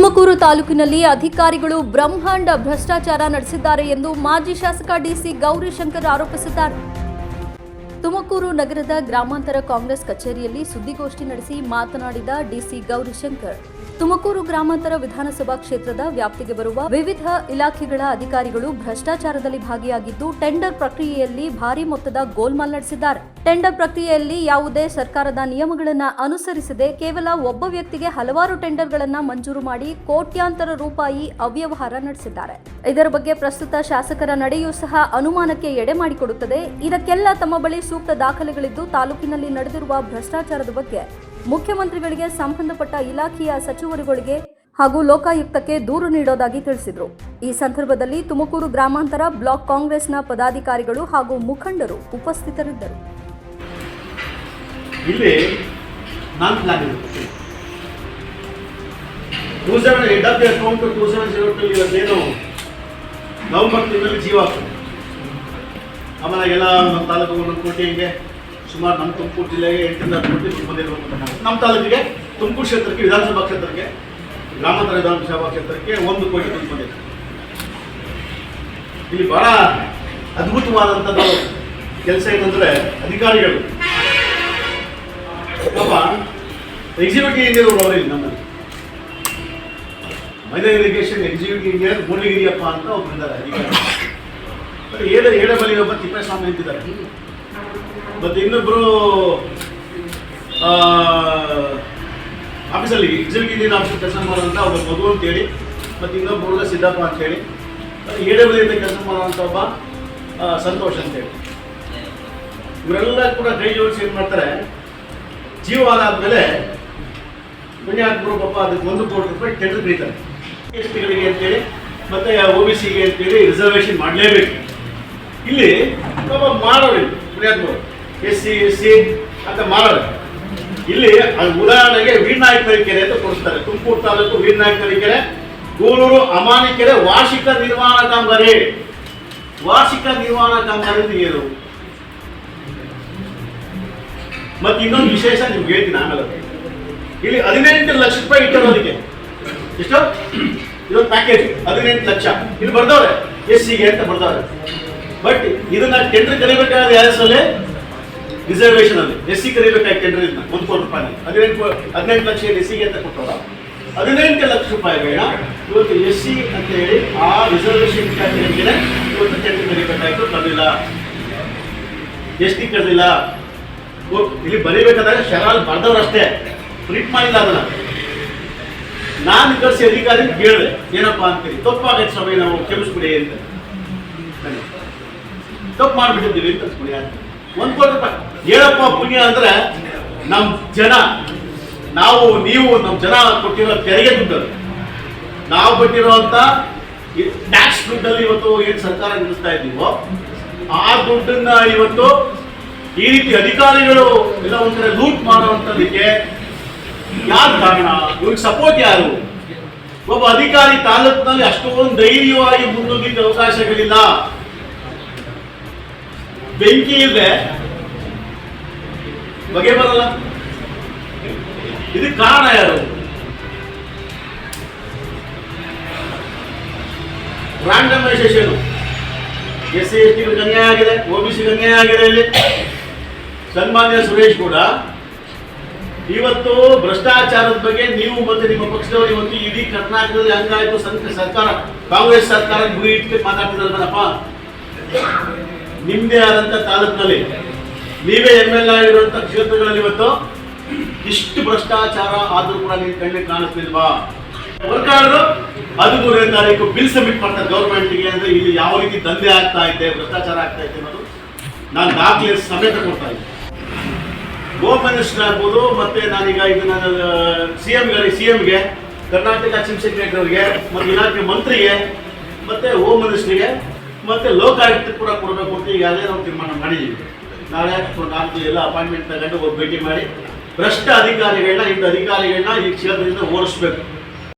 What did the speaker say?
ತುಮಕೂರು ತಾಲೂಕಿನಲ್ಲಿ ಅಧಿಕಾರಿಗಳು ಬ್ರಹ್ಮಾಂಡ ಭ್ರಷ್ಟಾಚಾರ ನಡೆಸಿದ್ದಾರೆ ಎಂದು ಮಾಜಿ ಶಾಸಕ ಡಿಸಿ ಗೌರಿಶಂಕರ್ ಆರೋಪಿಸಿದ್ದಾರೆ. ತುಮಕೂರು ನಗರದ ಗ್ರಾಮಾಂತರ ಕಾಂಗ್ರೆಸ್ ಕಚೇರಿಯಲ್ಲಿ ಸುದ್ದಿಗೋಷ್ಠಿ ನಡೆಸಿ ಮಾತನಾಡಿದ ಡಿಸಿ ಗೌರಿಶಂಕರ್, ತುಮಕೂರು ಗ್ರಾಮಾಂತರ ವಿಧಾನಸಭಾ ಕ್ಷೇತ್ರದ ವ್ಯಾಪ್ತಿಗೆ ಬರುವ ವಿವಿಧ ಇಲಾಖೆಗಳ ಅಧಿಕಾರಿಗಳು ಭ್ರಷ್ಟಾಚಾರದಲ್ಲಿ ಭಾಗಿಯಾಗಿದ್ದು, ಟೆಂಡರ್ ಪ್ರಕ್ರಿಯೆಯಲ್ಲಿ ಭಾರೀ ಮೊತ್ತದ ಗೋಲ್ಮಾಲ್ ನಡೆಸಿದ್ದಾರೆ. ಟೆಂಡರ್ ಪ್ರಕ್ರಿಯೆಯಲ್ಲಿ ಯಾವುದೇ ಸರ್ಕಾರದ ನಿಯಮಗಳನ್ನು ಅನುಸರಿಸದೆ ಕೇವಲ ಒಬ್ಬ ವ್ಯಕ್ತಿಗೆ ಹಲವಾರು ಟೆಂಡರ್ಗಳನ್ನು ಮಂಜೂರು ಮಾಡಿ ಕೋಟ್ಯಾಂತರ ರೂಪಾಯಿ ಅವ್ಯವಹಾರ ನಡೆಸಿದ್ದಾರೆ. ಇದರ ಬಗ್ಗೆ ಪ್ರಸ್ತುತ ಶಾಸಕರ ನಡೆಯೂ ಸಹ ಅನುಮಾನಕ್ಕೆ ಎಡೆ ಮಾಡಿಕೊಡುತ್ತದೆ. ಇದಕ್ಕೆಲ್ಲ ತಮ್ಮ ಬಳಿ ಸೂಕ್ತ ದಾಖಲೆಗಳಿದ್ದು ತಾಲೂಕಿನಲ್ಲಿ ನಡೆದಿರುವ ಭ್ರಷ್ಟಾಚಾರದ ಬಗ್ಗೆ ಮುಖ್ಯಮಂತ್ರಿಗಳಿಗೆ ಸಂಬಂಧಪಟ್ಟ ಇಲಾಖೆಯ ಸಚಿವರುಗಳಿಗೆ ಹಾಗೂ ಲೋಕಾಯುಕ್ತಕ್ಕೆ ದೂರು ನೀಡೋದಾಗಿ ತಿಳಿಸಿದರು. ಈ ಸಂದರ್ಭದಲ್ಲಿ ತುಮಕೂರು ಗ್ರಾಮಾಂತರ ಬ್ಲಾಕ್ ಕಾಂಗ್ರೆಸ್ನ ಪದಾಧಿಕಾರಿಗಳು ಹಾಗೂ ಮುಖಂಡರು ಉಪಸ್ಥಿತರಿದ್ದರು. ಇಲ್ಲಿ ನಾನ್ ಪ್ಲಾನ್ ಇರುತ್ತೆ. Two seven head of the account two seven zero two ಇವತ್ತೇನು ನವೆಂಬರ್ ತಿಂಗಳಲ್ಲಿ ಜೀವ ಆಗ್ತದೆ. ಆಮೇಲೆ ಎಲ್ಲ ನಮ್ಮ ತಾಲೂಕು ಒಂದು ಕೋಟಿ ಹಿಂಗೆ ಸುಮಾರು ನಮ್ಮ ತುಮಕೂರು ಜಿಲ್ಲೆಗೆ ಎಂಟರಿಂದ ಹತ್ತು ಕೋಟಿ ದುಡ್ಡು ನಮ್ಮ ತಾಲೂಕಿಗೆ ತುಮಕೂರು ಕ್ಷೇತ್ರಕ್ಕೆ, ವಿಧಾನಸಭಾ ಕ್ಷೇತ್ರಕ್ಕೆ, ಗ್ರಾಮಾಂತರ ವಿಧಾನಸಭಾ ಕ್ಷೇತ್ರಕ್ಕೆ ಒಂದು ಕೋಟಿ ದುಡ್ಡು ಬಂದಿದೆ ಇಲ್ಲಿ ಬಹಳ ಅದ್ಭುತವಾದಂಥದ್ದು ಕೆಲಸ ಏನಂದರೆ ಅಧಿಕಾರಿಗಳು ಎಕ್ಸಿಕ್ಯೂಟಿವ್ ಇಂಜಿನಿಯರ್ ಅವರಿಲ್ಲ ನಮ್ಮಲ್ಲಿ. Minor irrigation executive engineer Mooligiriyappa ಅಂತ ಒಬ್ರು ಇದ್ದಾರೆ ಅಧಿಕಾರಿ. ಹೇಳ ಏಳಬಲಿ ಒಬ್ಬ ತಿಪ್ಪೇಸ್ವಾಮಿ ಅಂತಿದ್ದಾರೆ. ಮತ್ತೆ ಇನ್ನೊಬ್ರು ಆ, ಆಫೀಸಲ್ಲಿ ಎಕ್ಸಿಕ್ಯೂಟಿವ್ ಇಂಜಿನಿಯರ್ ಆಫೀಸ್ ಕೆಲಸ ಮಾಡೋಂಥ ಒಬ್ಬ ಮಗು ಅಂತೇಳಿ ಮತ್ತೆ ಇನ್ನೊಬ್ಬ ಹುಡುಗ ಸಿದ್ದಪ್ಪ ಅಂತೇಳಿ ಮತ್ತೆ ಅಂತ ಕೆಲಸ ಮಾಡುವಂಥ ಒಬ್ಬ ಸಂತೋಷ ಸಂತೋಷ್ ಅಂತೇಳಿ ಇವರೆಲ್ಲ ಕೂಡ ಕೈ ಜೋಡಿಸಿ ಏನು ಮಾಡ್ತಾರೆ ಜೀವ ಆದಮೇಲೆ ಪುಣ್ಯಾತ್ಮರು ಪಾಪ ಅದಕ್ಕೆ ಒಂದು ಕೋಟಿ ರೂಪಾಯಿ ಟೆಂಡರ್ ಕರೀತಾರೆ ಎಸ್ ಟಿಗಳಿಗೆ ಅಂತೇಳಿ, ಮತ್ತೆ ಒ ಬಿ ಸಿಗೆ ಅಂತೇಳಿ ರಿಸರ್ವೇಷನ್ ಮಾಡಲೇಬೇಕು. ಇಲ್ಲಿ ಪಾಪ ಮಾಡೋರು ಪುಣ್ಯಾತ್ಮರು. ಎಸ್ ಸಿ ಎಸ್ ಸಿ, ಅಂತ ಮಾಡೋರು ಇಲ್ಲಿ ಅದು ಉದಾಹರಣೆಗೆ ವೀರನಾಯಕ ಕೆರೆ ಅಂತ ಕೊಡಿಸ್ತಾರೆ ತುಮಕೂರು ತಾಲೂಕು ವೀರನಾಯಕ ಕೆರೆ ಗೂಳೂರು ಅಮಾನಿ ಕೆರೆ, ವಾರ್ಷಿಕ ನಿರ್ವಹಣಾ ಕಾಮಗಾರಿ ವಾರ್ಷಿಕ ನಿರ್ವಹಣಾ ಕಾಮಗಾರಿ ಏನು? ಮತ್ತೆ ಇನ್ನೊಂದು ವಿಶೇಷ ನಿಮ್ಗೆ ಹೇಳ್ತೀನಿ ಆಮೇಲೆ. ಇಲ್ಲಿ ಹದಿನೆಂಟು ಲಕ್ಷ ರೂಪಾಯಿ ಇಟ್ಟಿರೋದಕ್ಕೆ ಎಷ್ಟು? ಇದೊಂದು ಪ್ಯಾಕೇಜ್ ಹದಿನೆಂಟು ಲಕ್ಷ. ಇಲ್ಲಿ ಬರ್ದವ್ರೆ ಎಸ್ ಸಿಗೆ ಅಂತ ಬರ್ದವ್ರೆ. ಬಟ್ ಇದನ್ನ ಟೆಂಡರ್ ಕರಿಬೇಕಾದ್ರೆ ಯಾವ ಸಲ ರಿಸರ್ವೇಷನ್ ಅಲ್ಲಿ. ಎಸ್ ಸಿ ಕರಿಬೇಕಾಗಿ ಟೆಂಡರ್ ಇದನ್ನ ಒಂದು ಕೋಟಿ ರೂಪಾಯಿ ಹದಿನೆಂಟು ಹದಿನೆಂಟು ಲಕ್ಷ ಎಸ್ ಸಿಗೆ ಅಂತ ಕೊಟ್ಟವ್ರ. ಹದಿನೆಂಟು ಲಕ್ಷ ರೂಪಾಯಿ ಬೇಡ. ಇವತ್ತು ಎಸ್ ಸಿ ಅಂತ ಹೇಳಿ ಆ ರಿಸರ್ವೇಷನ್ ಕ್ಯಾಟಗರಿಗೆ ಇವತ್ತು ಟೆಂಡರ್ ಕರಿಬೇಕಾಯ್ತು, ಕರೆದಿಲ್ಲ. ಎಸ್ ಟಿ ಕರೆದಿಲ್ಲ? ಇಲ್ಲಿ ಬರೀಬೇಕಾದ್ರೆ ಶರಾಲ್ ಬರ್ದವ್ರು ಅಷ್ಟೇ ಪ್ರಿಂಟ್ ಮಾಡಿಲ್ಲ ಅದನ್ನ ನಾನು ಕಳಿಸಿ ಅಧಿಕಾರಿ ಕೇಳಿದೆ ಏನಪ್ಪಾ ಅಂತೀರಿ ತಪ್ಪಾಗೈತೆ ಸ್ವಾಮಿ, ನಾವು ಕ್ಷಮಿಸ್ಬಿಡಿ ಅಂತ. ತಪ್ಪು ಮಾಡ್ಬಿಟ್ಟಿದ್ದೀವಿ ಅಂತ ಅನ್ಸ್ಬಿಡಿ ಒಂದು ಕೋಟಿ ರೂಪಾಯಿ ಹೇಳಪ್ಪ ಪುಣ್ಯ ಅಂದ್ರೆ ನಮ್ಮ ಜನ, ನಾವು, ನೀವು ನಮ್ಮ ಜನ ಕೊಟ್ಟಿರೋ ತೆರಿಗೆ ದುಡ್ಡು. ನಾವು ಕೊಟ್ಟಿರುವಂತ ಟ್ಯಾಕ್ಸ್ ದುಡ್ಡಲ್ಲಿ ಇವತ್ತು ಏನು ಸರ್ಕಾರ ನಿಲ್ಲಿಸ್ತಾ ಇದ್ದೀವೋ, ಆ ದುಡ್ಡನ್ನ ಇವತ್ತು ಈ ರೀತಿ ಅಧಿಕಾರಿಗಳು ಎಲ್ಲ ಒಂದ್ ಕಡೆ ಲೂಟ್ ಮಾಡುವಂಥದ್ದಕ್ಕೆ ಯಾರು ಕಾರಣ? ಇವ್ರಿಗೆ ಸಪೋರ್ಟ್ ಯಾರು? ಒಬ್ಬ ಅಧಿಕಾರಿ ತಾಲೂಕಿನಲ್ಲಿ ಅಷ್ಟೊಂದು ಧೈರ್ಯವಾಗಿ ಮುಂದೋಗಿದ್ದ ಅವಕಾಶಗಳಿಲ್ಲ. ಬೆಂಕಿ ಇಲ್ಲದೆ ಬಗೆ ಬರಲ್ಲ. ಇದಕ್ಕೆ ಕಾರಣ ಯಾರು? Randomisation S C S T ಅನ್ಯಾಯ ಆಗಿದೆ, ಒ ಬಿ ಸಿಗೆ ಅನ್ಯಾಯ ಆಗಿದೆ ಇಲ್ಲಿ. ಸನ್ಮಾನ್ಯ ಸುರೇಶ್ ಕೂಡ ಇವತ್ತು ಭ್ರಷ್ಟಾಚಾರದ ಬಗ್ಗೆ ನೀವು ಮತ್ತೆ ನಿಮ್ಮ ಪಕ್ಷದವರು ಇವತ್ತು ಇಡೀ ಕರ್ನಾಟಕದಲ್ಲಿ ಹಂಗಾಯ್ತು ಸರ್ಕಾರ, ಕಾಂಗ್ರೆಸ್ ಸರ್ಕಾರ ಗುರಿ ಇಟ್ಕೊಂಡು ಮಾತಾಡ್ತಿದ್ರಲ್ಲಪ್ಪ ನಿಮ್ಮದೇ ಆದಂಥ ತಾಲೂಕಿನಲ್ಲಿ ನೀವೇ ಎಂ ಎಲ್ ಆಗಿರುವಂಥ ಕ್ಷೇತ್ರಗಳಲ್ಲಿ ಇವತ್ತು ಇಷ್ಟು ಭ್ರಷ್ಟಾಚಾರ ಆದರೂ ಕೂಡ ನೀವು ಕಣ್ಣಿಗೆ ಕಾಣಿಸ್ತಿಲ್ವಾ? ಸರ್ಕಾರರು ಹದಿಮೂರನೇ ತಾರೀಕು ಬಿಲ್ ಸಬ್ಮಿಟ್ ಮಾಡ್ತಾರೆ ಗೌರ್ಮೆಂಟ್ಗೆ ಅಂದ್ರೆ ಇಲ್ಲಿ ಯಾವ ರೀತಿ ದಂಧೆ ಆಗ್ತಾ ಇದೆ, ಭ್ರಷ್ಟಾಚಾರ ಆಗ್ತಾ ಇದೆ ಅನ್ನೋದು ನಾನು ದಾಖಲೆ ಸಮೇತ ಕೊಡ್ತಾ ಇದ್ದೆ ಹೋಮ್ ಮಿನಿಸ್ಟರ್ ಆಗ್ಬೋದು ಮತ್ತೆ ನಾನೀಗ ಇದನ್ನ ಸಿ ಎಂ ಸಿ ಎಂಗೆ ಕರ್ನಾಟಕ ಚೀಫ್ ಸೆಕ್ರೆಟರಿಗೆ ಮತ್ತು ಇಲಾಖೆ ಮಂತ್ರಿಗೆ, ಮತ್ತೆ ಹೋಮ್ ಮಿನಿಸ್ಟ್ರಿಗೆ ಮತ್ತೆ ಲೋಕಾಯುಕ್ತ ಕೂಡ ಕೊಡಬೇಕು ಅಂತ ಅದೇ ನಾವು ತೀರ್ಮಾನ ಮಾಡಿದ್ದೀವಿ ನಾಳೆ ನಾಲ್ಕು ಎಲ್ಲ ಅಪಾಯಿಂಟ್ಮೆಂಟ್ ತಗೊಂಡು ಹೋಗಿ ಭೇಟಿ ಮಾಡಿ, ಭ್ರಷ್ಟ ಅಧಿಕಾರಿಗಳನ್ನ, ಇಂಥ ಅಧಿಕಾರಿಗಳನ್ನ ಈ ಕ್ಷೇತ್ರದಿಂದ ಓಡಿಸ್ಬೇಕು.